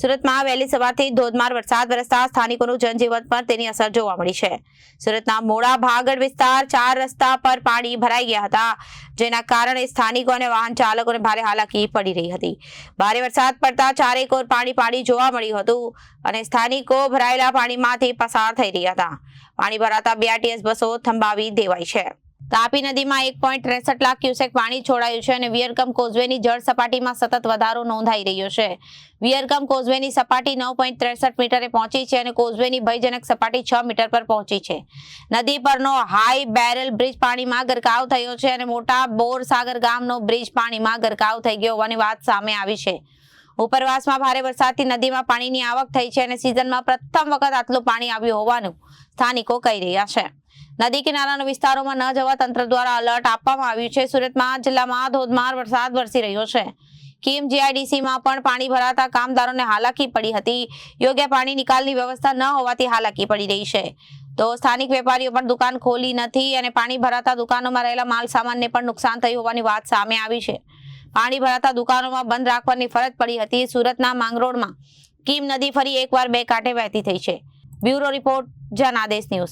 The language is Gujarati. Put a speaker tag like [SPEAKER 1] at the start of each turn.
[SPEAKER 1] સુરતમાં વહેલી સવારથી ધોધમાર વરસાદ વરસતા સ્થાનિકોનું જનજીવન પર તેની અસર જોવા મળી છે. સુરતના મોડા ભાગડ વિસ્તાર ચાર રસ્તા પર પાણી ભરાઈ ગયા હતા, જેના કારણે સ્થાનિકો અને વાહન ચાલકોને ભારે હાલાકી પડી રહી હતી. ભારે વરસાદ પડતા ચારેકોર પાણી પાણી જોવા મળ્યું હતું અને સ્થાનિકો ભરાયેલા પાણીમાંથી પસાર થઈ રહ્યા હતા. પાણી ભરાતા બીઆરટીએસ બસો થંભાવી દેવાઈ છે. તાપી નદીમાં એક પોઈન્ટ ત્રેસઠ લાખ ક્યુસેક પાણી છોડાયું છે અને વિયરકમ કોઝવેની જળ સપાટીમાં સતત વધારો નોંધાઈ રહ્યો છે. વિયરકમ કોઝવેની સપાટી નવ પોઈન્ટ ત્રેસઠ મીટરે પહોંચી છે અને કોઝવેની ભયજનક સપાટી છ મીટર પર પહોંચી છે. નદી પરનો હાઈ બેરલ બ્રિજ પાણીમાં ગરકાવ થયો છે અને મોટા બોરસાગર ગામનો બ્રિજ પાણીમાં ગરકાવ થઈ ગયો હોવાની વાત સામે આવી છે. ઉપરવાસમાં ભારે વરસાદથી નદીમાં પાણીની આવક થઈ છે અને સિઝનમાં પ્રથમ વખત આટલું પાણી આવ્યું હોવાનું સ્થાનિકો કહી રહ્યા છે. નદી કિનારાના વિસ્તારોમાં ન જવા તંત્ર દ્વારા અલર્ટ આપવામાં આવ્યું છે. સુરતમાં, જિલ્લામાં ધોધમાર વરસાદ વરસી રહ્યો છે. કિમ જીઆઈડીસીમાં પણ પાણી ભરાતા કામદારોને હાલાકી પડી હતી. યોગ્ય પાણી નિકાલની વ્યવસ્થા ન હોવાથી હાલાકી પડી રહી છે. તો સ્થાનિક વેપારીઓ પણ દુકાન ખોલી નથી અને પાણી ભરાતા દુકાનોમાં રહેલા માલ સામાનને પણ નુકસાન થયું હોવાની વાત સામે આવી છે. પાણી ભરાતા દુકાનોમાં બંધ રાખવાની ફરજ પડી હતી. સુરતના માંગરોળમાં કીમ નદી ફરી એકવાર બે કાંઠે વહેતી થઈ છે. Bureau report Janadesh news.